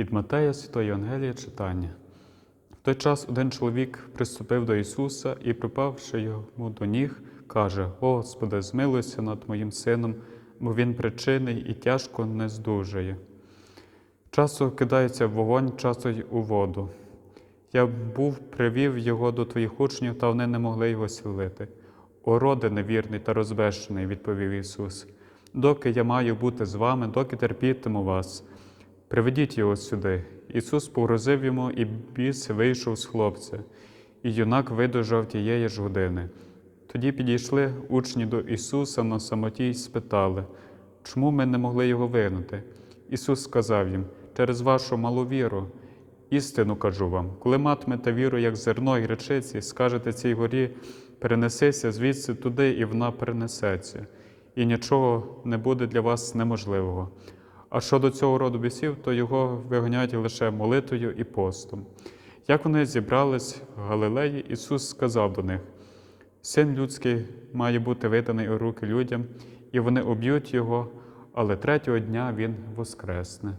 Від Матея Святої Євангелія читання. В той час один чоловік приступив до Ісуса і, припавши йому до ніг, каже: Господи, змилуйся над моїм сином, бо він причинний і тяжко не здужує. Часу кидається в вогонь, часу й у воду. Я був привів його до твоїх учнів, та вони не могли його сілити. О, невірний та розбещений, відповів Ісус. Доки я маю бути з вами, доки терпітиму вас, приведіть його сюди. Ісус погрозив йому, і біс вийшов з хлопця, і юнак видужав тієї ж години. Тоді підійшли учні до Ісуса на самоті й спитали, чому ми не могли його вигнати? Ісус сказав їм, через вашу малу віру. Істину кажу вам, коли матимете віру, як зерно і речиці, скажете цій горі, перенесися звідси туди, і вона перенесеться, і нічого не буде для вас неможливого. А щодо цього роду бісів, то його виганяють лише молитвою і постом. Як вони зібрались в Галилеї, Ісус сказав до них: Син людський має бути виданий у руки людям, і вони об'ють його, але третього дня Він воскресне.